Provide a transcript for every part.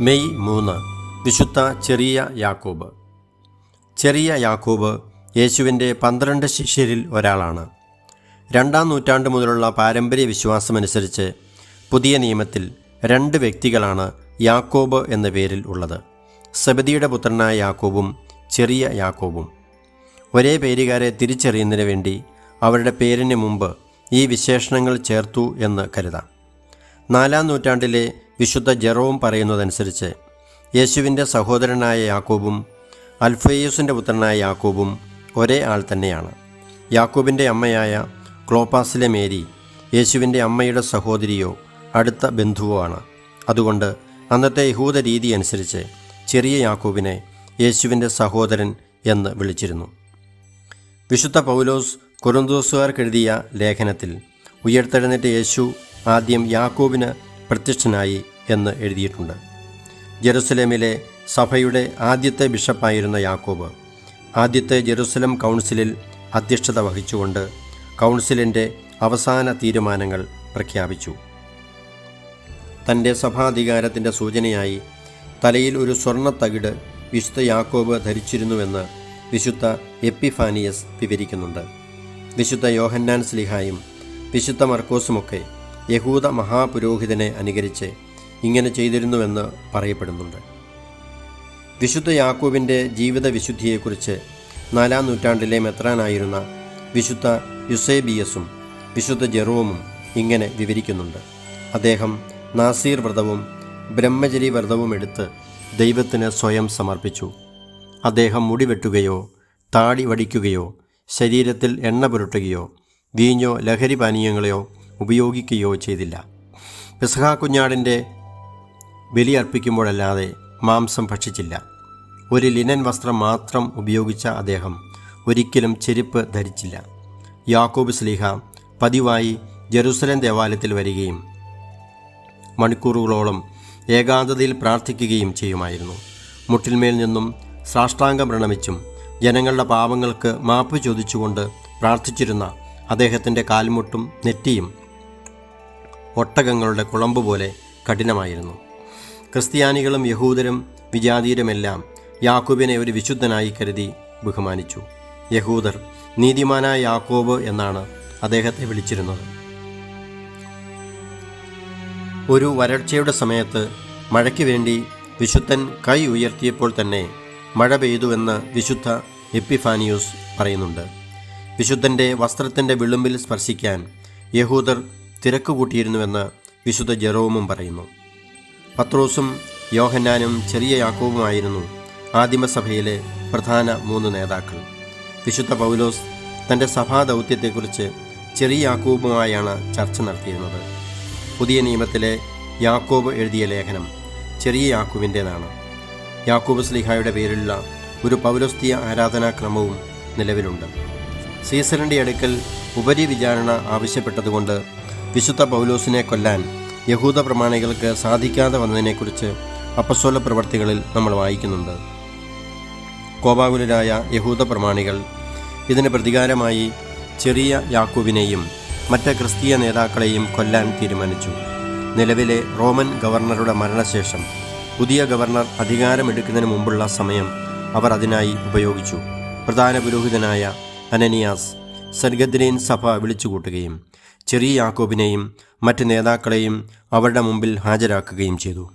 May മൂന്ന് വിശുദ്ധ ചെറിയ യാക്കോബ്. ചെറിയ യാക്കോബ് യേശുവിന്റെ പന്ത്രണ്ട് ശിഷ്യരിൽ ഒരാളാണ്. രണ്ടാം നൂറ്റാണ്ട് മുതലുള്ള പാരമ്പര്യ വിശ്വാസമനുസരിച്ച് പുതിയ നിയമത്തിൽ രണ്ട് വ്യക്തികളാണ് യാക്കോബ് എന്ന പേരിൽ ഉള്ളത്. സബദിയുടെ പുത്രനായ യാക്കോബും ചെറിയ യാക്കോബും. ഒരേ പേരുകാരെ തിരിച്ചറിയുന്നതിന് വേണ്ടി അവരുടെ പേരിന് മുമ്പ് ഈ വിശേഷണങ്ങൾ ചേർത്തു എന്ന് കരുതാം. നാലാം നൂറ്റാണ്ടിലെ വിശുദ്ധ ജെറോം പറയുന്നതനുസരിച്ച് യേശുവിന്റെ സഹോദരനായ യാക്കോബും അൽഫേയൂസിന്റെ പുത്രനായ യാക്കോബും ഒരേ ആൾ തന്നെയാണ്. യാക്കോബിന്റെ അമ്മയായ ക്ലോപ്പാസിലെ മേരി യേശുവിന്റെ അമ്മയുടെ സഹോദരിയോ അടുത്ത ബന്ധുവോ ആണ്. അതുകൊണ്ട് അന്നത്തെ യഹൂദ രീതി അനുസരിച്ച് ചെറിയ യാക്കോബിനെ യേശുവിന്റെ സഹോദരൻ എന്ന് വിളിച്ചിരുന്നു. വിശുദ്ധ പൗലോസ് കുറുന്തോസുകാർക്കെഴുതിയ ലേഖനത്തിൽ ഉയർത്തെഴുന്നേറ്റ് യേശു ആദ്യം യാക്കോബിന് പ്രത്യക്ഷനായി എന്ന് എഴുതിയിട്ടുണ്ട്. ജെറുസലേമിലെ സഭയുടെ ആദ്യത്തെ ബിഷപ്പായിരുന്ന യാക്കോബ് ആദ്യത്തെ ജെറുസലം കൗൺസിലിൽ അധ്യക്ഷത വഹിച്ചുകൊണ്ട് കൗൺസിലിന്റെ അവസാന തീരുമാനങ്ങൾ പ്രഖ്യാപിച്ചു. തന്റെ സഭാധികാരത്തിന്റെ സൂചനയായി തലയിൽ ഒരു സ്വർണ തകിട് വിശുദ്ധ യാക്കോബ് ധരിച്ചിരുന്നുവെന്ന് വിശുദ്ധ എപ്പിഫാനിയസ് വിവരിക്കുന്നുണ്ട്. വിശുദ്ധ യോഹന്നാൻ സ്ലിഹായും വിശുദ്ധ മർക്കോസുമൊക്കെ യഹൂദ മഹാപുരോഹിതനെ അനുകരിച്ച് ഇങ്ങനെ ചെയ്തിരുന്നുവെന്ന് പറയപ്പെടുന്നുണ്ട്. വിശുദ്ധ യാക്കോബിന്റെ ജീവിത വിശുദ്ധിയെക്കുറിച്ച് നാലാം നൂറ്റാണ്ടിലെ മെത്രാനായിരുന്ന വിശുദ്ധ യുസേബിയസും വിശുദ്ധ ജെറോമും ഇങ്ങനെ വിവരിക്കുന്നുണ്ട്. അദ്ദേഹം നാസീർ വ്രതവും ബ്രഹ്മചരി വ്രതവും എടുത്ത് ദൈവത്തിന് സ്വയം സമർപ്പിച്ചു. അദ്ദേഹം മുടിവെട്ടുകയോ താടി വടിക്കുകയോ ശരീരത്തിൽ എണ്ണ പുരട്ടുകയോ വീഞ്ഞോ ലഹരി പാനീയങ്ങളെയോ ഉപയോഗിക്കുകയോ ചെയ്തില്ല. പെസഹ കുഞ്ഞാടിന്റെ ബലിയർപ്പിക്കുമ്പോഴല്ലാതെ മാംസം ഭക്ഷിച്ചില്ല. ഒരു ലിനൻ വസ്ത്രം മാത്രം ഉപയോഗിച്ച അദ്ദേഹം ഒരിക്കലും ചെരുപ്പ് ധരിച്ചില്ല. യാക്കോബ് സ്ലീഹ പതിവായി ജെറുസലേം ദേവാലയത്തിൽ വരികയും മണിക്കൂറുകളോളം ഏകാന്തതയിൽ പ്രാർത്ഥിക്കുകയും ചെയ്യുമായിരുന്നു. മുട്ടിന്മേൽ നിന്നും സാഷ്ടാംഗം പ്രണമിച്ചും ജനങ്ങളുടെ പാപങ്ങൾക്ക് മാപ്പ് ചോദിച്ചുകൊണ്ട് പ്രാർത്ഥിച്ചിരുന്ന അദ്ദേഹത്തിന്റെ കാൽമുട്ടും നെറ്റിയും ഒട്ടകങ്ങളുടെ കുളമ്പ് പോലെ കഠിനമായിരുന്നു. ക്രിസ്ത്യാനികളും യഹൂദരും വിജാതീയരുമെല്ലാം യാക്കോബിനെ ഒരു വിശുദ്ധനായി കരുതി ബഹുമാനിച്ചു. യഹൂദർ നീതിമാനായ യാക്കോബ് എന്നാണ് അദ്ദേഹത്തെ വിളിച്ചിരുന്നത്. ഒരു വരൾച്ചയുടെ സമയത്ത് മഴയ്ക്ക് വേണ്ടി വിശുദ്ധൻ കൈ ഉയർത്തിയപ്പോൾ തന്നെ മഴ പെയ്തുവെന്ന് വിശുദ്ധ എപ്പിഫാനിയൂസ് പറയുന്നുണ്ട്. വിശുദ്ധന്റെ വസ്ത്രത്തിന്റെ വിളുമ്പിൽ സ്പർശിക്കാൻ യഹൂദർ തിരക്ക് കൂട്ടിയിരുന്നുവെന്ന് വിശുദ്ധ ജെറോമും പറയുന്നു. പത്രോസും യോഹന്നാനും ചെറിയ യാക്കോവുമായിരുന്നു ആദിമസഭയിലെ പ്രധാന മൂന്ന് നേതാക്കൾ. വിശുദ്ധ പൗലോസ് തന്റെ സഭാ ദൗത്യത്തെക്കുറിച്ച് ചെറിയ യാക്കോബുമായാണ് ചർച്ച നടത്തിയിരുന്നത്. പുതിയ നിയമത്തിലെ യാക്കോബ് എഴുതിയ ലേഖനം ചെറിയ യാക്കോബിന്റേതാണ് യാക്കോബ് സ്ലിഹായുടെ പേരിലുള്ള ഒരു പൗരസ്തീയ ആരാധനാക്രമവും നിലവിലുണ്ട്. സീസറിന്റെ അടുക്കൽ ഉപരിവിചാരണ ആവശ്യപ്പെട്ടതുകൊണ്ട് വിശുദ്ധ പൗലോസിനെ കൊല്ലാൻ യഹൂദ പ്രമാണികൾക്ക് സാധിക്കാതെ വന്നതിനെക്കുറിച്ച് അപ്പസ്വല പ്രവർത്തികളിൽ നമ്മൾ വായിക്കുന്നുണ്ട്. കോപാകുലരായ യഹൂദ പ്രമാണികൾ ഇതിന് പ്രതികാരമായി ചെറിയ യാക്കൂബിനെയും മറ്റ് ക്രിസ്തീയ നേതാക്കളെയും കൊല്ലാൻ തീരുമാനിച്ചു. നിലവിലെ റോമൻ ഗവർണറുടെ മരണശേഷം പുതിയ ഗവർണർ അധികാരമെടുക്കുന്നതിന് മുമ്പുള്ള സമയം അവർ അതിനായി ഉപയോഗിച്ചു. പ്രധാന പുരോഹിതനായ അനനിയാസ് സൻഗദ്രീൻ സഭ വിളിച്ചുകൂട്ടുകയും ചെറിയ യാക്കോബിനെയും മറ്റ് നേതാക്കളെയും അവരുടെ മുമ്പിൽ ഹാജരാക്കുകയും ചെയ്തു.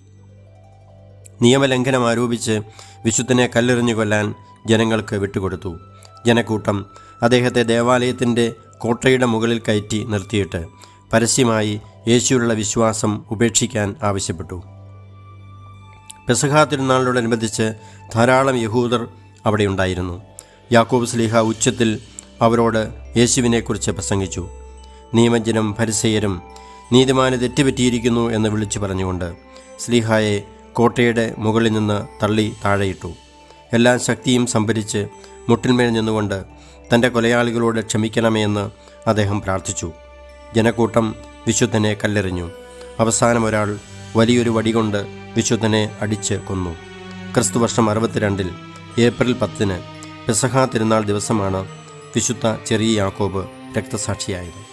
നിയമലംഘനം ആരോപിച്ച് വിശുദ്ധനെ കല്ലെറിഞ്ഞു കൊല്ലാൻ ജനങ്ങൾക്ക് വിട്ടുകൊടുത്തു. ജനക്കൂട്ടം അദ്ദേഹത്തെ ദേവാലയത്തിന്റെ കോട്ടയുടെ മുകളിൽ കയറ്റി നിർത്തിയിട്ട് പരസ്യമായി യേശുവിലുള്ള വിശ്വാസം ഉപേക്ഷിക്കാൻ ആവശ്യപ്പെട്ടു. പെസഹ തിരുനാളിനോടനുബന്ധിച്ച് ധാരാളം യഹൂദർ അവിടെ ഉണ്ടായിരുന്നു. യാക്കോബ് സ്ലീഹ ഉച്ചത്തിൽ അവരോട് യേശുവിനെക്കുറിച്ച് പ്രസംഗിച്ചു. നിയമജനം പരിസയരും നീതിമാന് തെറ്റുപറ്റിയിരിക്കുന്നു എന്ന് വിളിച്ചു പറഞ്ഞുകൊണ്ട് സ്ലീഹായെ കോട്ടയുടെ മുകളിൽ നിന്ന് തള്ളി താഴെയിട്ടു. എല്ലാ ശക്തിയും സംഭരിച്ച് മുട്ടിന്മേൽ നിന്നുകൊണ്ട് തന്റെ കൊലയാളികളോട് ക്ഷമിക്കണമേ എന്ന് അദ്ദേഹം പ്രാർത്ഥിച്ചു. ജനക്കൂട്ടം വിശുദ്ധനെ കല്ലെറിഞ്ഞു. അവസാനം ഒരാൾ വലിയൊരു വടികൊണ്ട് വിശുദ്ധനെ അടിച്ച് കൊന്നു. ക്രിസ്തുവർഷം അറുപത്തിരണ്ടിൽ ഏപ്രിൽ പത്തിന് പെസഹ തിരുനാൾ ദിവസമാണ് വിശുദ്ധ ചെറിയ യാക്കോബ് രക്തസാക്ഷിയായത്.